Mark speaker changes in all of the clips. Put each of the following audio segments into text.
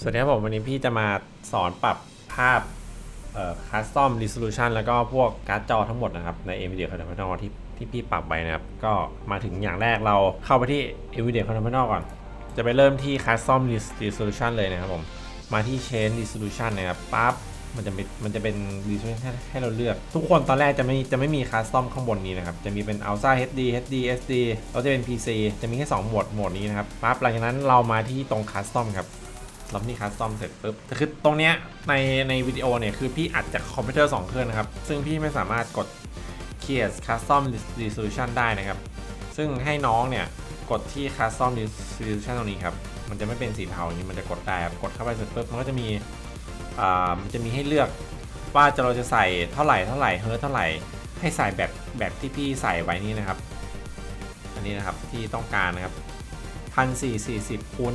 Speaker 1: สวัสดีครับผมวันนี้พี่จะมาสอนปรับภาพเอ่อ custom resolution แล้วก็พวกการ์ดจอทั้งหมดนะครับ ใน NVIDIA Fundamental ที่ที่พี่ปรับไปนะครับ ก็มาถึงอย่างแรกเราเข้าไปที่ NVIDIA Fundamental ก่อน จะไปเริ่มที่ custom res- resolution เลยนะครับผม มาที่ change resolution นะครับปั๊บมันจะเป็นมันจะเป็น resolution ให้เราเลือก ทุกคนตอนแรกจะไม่จะไม่มี custom ข้างบนนี้นะครับ จะมีเป็น Ultra HD HD SD แล้วจะเป็น PC จะมีแค่2โหมดโหมดนี้นะครับปั๊บหลังจากนั้นเรามาที่ตรง custom ครับ เราที่คัสตอมเสร็จปุ๊บแต่คือตรงเนี้ยในในวิดีโอเนี่ยคือพี่อัดจากคอมพิวเตอร์ 2 เครื่องนะครับ ซึ่งพี่ไม่สามารถกด Create Custom Resolution ได้นะครับ ซึ่งให้น้องเนี่ยกดที่ Custom Resolution ตรงนี้ครับ มันจะไม่เป็นสีเทาอย่างนี้มันจะกดได้ครับกดเข้าไปเสร็จปุ๊บมันก็จะมีอ่ามันจะมีให้เลือกว่าจะเราจะใส่เท่าไหร่เท่าไหร่เฮิร์ตเท่าไหร่ให้ใส่แบบแบบที่พี่ใส่ไว้นี่นะครับ อันนี้นะครับที่ต้องการนะครับ 1440คูณ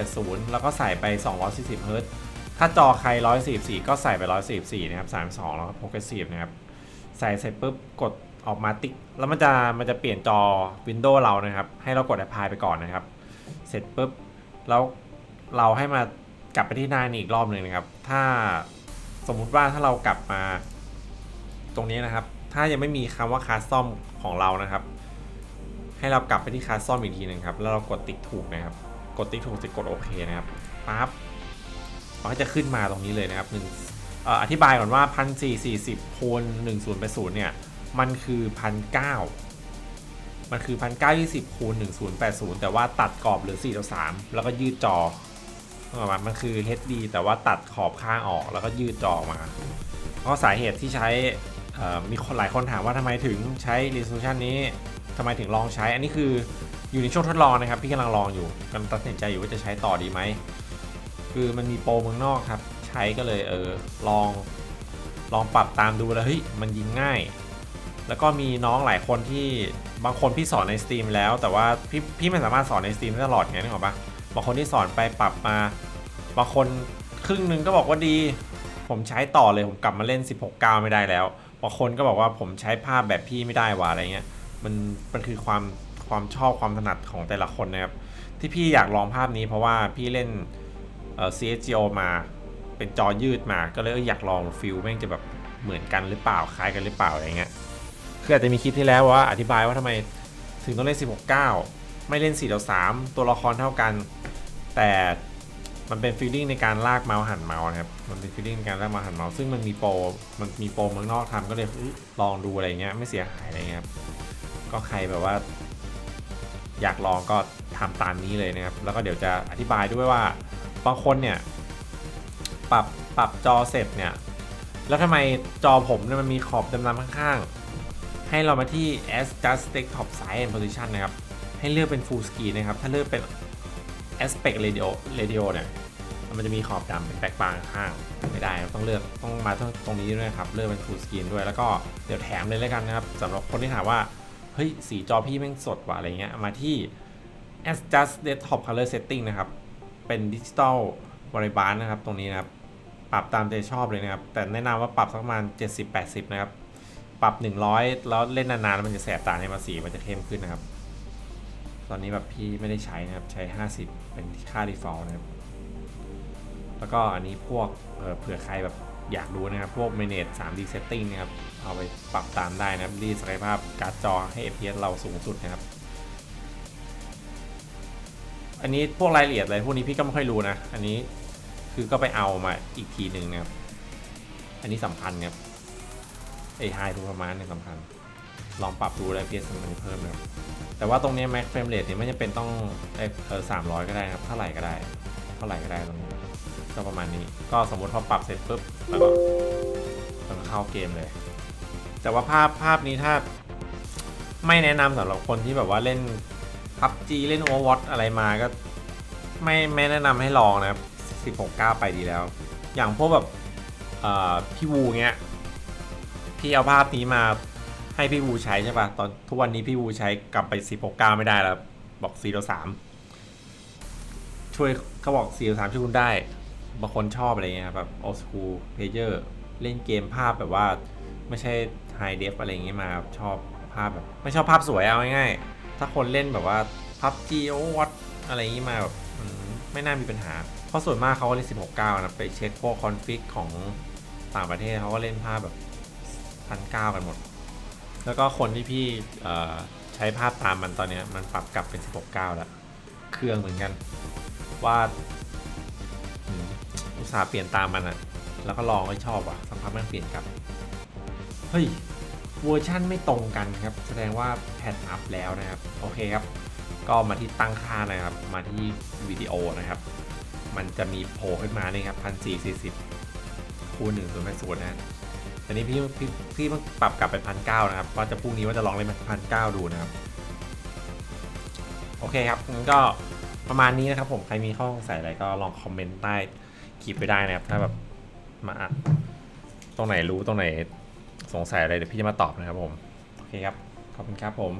Speaker 1: 1080 แล้วก็ใส่ไป 240เฮิรตถ้าจอใคร 144 ก็ใส่ไป 144 นะครับ 32 แล้วก็ progressive นะครับ ใส่เสร็จปุ๊บกดออกมาติ๊ก แล้วมันจะมันจะเปลี่ยนจอ Windows เรานะครับ ให้เรากด apply ไปก่อนนะครับ เสร็จปุ๊บแล้วเราให้มากลับไปที่หน้านี้อีกรอบหนึ่งนะครับ ถ้าสมมุติว่าถ้าเรากลับมาตรงนี้นะครับ ถ้ายังไม่มีคำว่า custom ของเรานะครับ ให้เรากลับไปที่คาสซอมอีกทีหนึงครับ แล้วเรากดติ๊กถูกนะครับ กดติ๊กถูกเสร็จกดโอเคนะครับปั๊บมันก็จะขึ้นมาตรงนี้เลยนะครับหนึ่งอธิบายก่อนว่าพันสี่สี่สิบคูณหนึ่งศูนย์ไปศูนย์เนี่ย มันคือพันเก้ามันคือพันเก้ายี่สิบคูณหนึ่งศูนย์แปดศูนย์แต่ว่าตัดกรอบเหรือสี่ต่อสามแล้วก็ยืดจอประมาณมันคือ HD แต่ว่าตัดขอบข้างออกแล้วก็ยืดจอมา เพราะสาเหตุที่ใช้ มีคนหลายคนถามว่าทำไมถึงใช้ resolution นี้ทำไมถึงลองใช้ อันนี้คืออยู่ในช่วงทดลองนะครับ พี่กำลังลองอยู่กำลังตัดสินใจอยู่ว่าจะใช้ต่อดีไหม คือมันมีโปรเมืองนอกครับ ใช้ก็เลยเออลองลองปรับตามดูแล้วเฮ้ยมันยิงง่าย แล้วก็มีน้องหลายคนที่บางคนพี่สอนในสตรีมแล้ว แต่ว่าพี่พี่ไม่สามารถสอนในสตรีมได้ตลอดไงนึกออกปะบางคนที่สอนไปปรับมา บางคนครึ่งหนึงก็บอกว่าดี ผมใช้ต่อเลยผมกลับมาเล่น 16 9 ไม่ได้แล้ว บางคนก็บอกว่าผมใช้ภาพแบบพี่ไม่ได้ว่ะอะไรเงี้ยมันมันคือความความชอบความถนัดของแต่ละคนนะครับ ที่พี่อยากลองภาพนี้เพราะว่าพี่เล่นเอ่อ CSGO มาเป็นจอยืดมาก็เลยเอออยากลองฟิลแม่งจะแบบเหมือนกันหรือเปล่าคล้ายกันหรือเปล่าอะไรเงี้ยคืออาจจะมีคลิปที่แล้วว่าอธิบายว่าทำไมถึงต้องเล่น 16 9 ไม่เล่น4ต่อ3ตัวละครเท่ากัน แต่ มันเป็นฟีลลิ่งในการลากเมาส์หันเมาส์นะครับมันเป็นฟีลลิ่งในการลากเมาส์หันเมาส์ซึ่งมันมีโปรมันมีโปรเมืองนอกทำก็เลยลองดูอะไรเงี้ยไม่เสียหายอะไรเงี้ยครับก็ใครแบบว่า อยากลองก็ทำตามนี้เลยนะครับ แล้วก็เดี๋ยวจะอธิบายด้วยว่าบางคนเนี่ย ปรับปรับจอเสร็จเนี่ย แล้วทำไมจอผมเนี่ยมันมีขอบดำๆข้างๆ ให้เรามาที่ adjust desktop size and position นะครับ ให้เลือกเป็น full screen นะครับ ถ้าเลือกเป็น aspect radio radio เนี่ยมันจะมีขอบดำเป็นแบ็กบางข้างไม่ได้ต้องเลือกต้องมาตรงนี้ด้วยครับ เลือกเป็น full screen ด้วยแล้วก็เดี๋ยวแถมเลยแล้วกันนะครับสำหรับคนที่ถามว่าเฮ้ยสีจอพี่แม่งสดว่ะอะไรเงี้ยมาที่ adjust desktop color setting นะครับเป็นดิจิตอลบริบาลนะครับ ตรงนี้นะครับปรับตามใจชอบเลยนะครับ แต่แนะนำว่าปรับสักประมาณ 70-80 นะครับ ปรับ 100 แล้วเล่นนานๆแล้วมันจะแสบตาในมาสีมันจะเข้มขึ้นนะครับ ตอนนี้แบบพี่ไม่ได้ใช้นะครับ ใช้ 50 เป็นค่า default นะครับ แล้วก็อันนี้พวกเเผื่อใครแบบอยากดูนะครับ พวก manage 3D setting นะครับ เอาไปปรับตามได้นะครับ รีดศักยภาพการ์ดจอให้ FPS เราสูงสุดนะครับ อันนี้พวกรายละเอียดอะไรพวกนี้พี่ก็ไม่ค่อยรู้นะ อันนี้คือก็ไปเอามาอีกทีหนึ่งนะครับ อันนี้สำคัญครับไอ้ high performance เนี่ยสำคัญ ลองปรับดูแล้ว FPS มันจะเพิ่มนะครับ แต่ว่าตรงนี้ max frame rate เนี่ยไม่จำเป็นต้องได้เออ300ก็ได้ครับ เท่าไหร่ก็ได้ เท่าไหร่ก็ได้ตรงนี้ก็ประมาณนี้ ก็สมมติพอปรับเสร็จปุ๊บแล้วก็เข้าเกมเลย แต่ว่าภาพภาพนี้ถ้าไม่แนะนำสำหรับคนที่แบบว่าเล่น PUBG เล่น Overwatch อะไรมาก็ ไม่ไม่แนะนำให้ลองนะครับ16 9 ไปดีแล้ว อย่างพวกแบบพี่วูเงี้ย พี่เอาภาพนี้มา ให้พี่วูใช้ใช่ปะตอนทุกวันนี้พี่วูใช้กลับไป 16 9 ไม่ได้แล้ว บอก4ต่อ3ช่วยเขาบอก4ต่อ3ช่วยคุณได้ บางคนชอบอะไรเงี้ยแบบ old school player เล่นเกมภาพแบบว่า ไม่ใช่ high def อะไรเงี้ยมาชอบภาพแบบ ไม่ชอบภาพสวยเอาง่ายๆถ้าคนเล่นแบบว่า PUBG Overwatch อะไรอย่างงี้มาแบบไม่น่ามีปัญหา เพราะส่วนมากเขาก็เล่น 16.9 นะ ไปเช็คพวกคอนฟิกของต่างประเทศเขาก็เล่นภาพแบบพันเก้ากันหมด แล้วก็คนที่พี่ใช้ภาพตามมันตอนนี้มันปรับกลับเป็น 16.9 แล้ว เครื่องเหมือนกันว่าอุตสาห์เปลี่ยนตามมันอะแล้วก็ลองไม่ชอบว่ะสักพักมันเปลี่ยนกลับ เฮ้ย เวอร์ชั่นไม่ตรงกันครับ แสดงว่าแพทอัพแล้วนะครับ โอเคครับ ก็มาที่ตั้งค่านะครับ มาที่วิดีโอนะครับ มันจะมีโผล่ขึ้นมานี่ครับพันสี่สิบคูณหนึ่งศูนย์แปดศูนนะ แต่นี้พี่พี่พี่เพิ่งปรับกลับไปพันเก้านะครับว่าจะพรุ่งนี้ว่าจะลองเล่นพันเก้าดูนะครับ โอเคครับงั้นก็ประมาณนี้นะครับผมใครมีข้อสงสัยอะไรก็ลองคอมเมนต์ใต้คลิปไปได้นะครับ ถ้าแบบมาตรงไหนรู้ตรงไหนสงสัยอะไรเดี๋ยวพี่จะมาตอบนะครับผม โอเคครับ ขอบคุณครับผม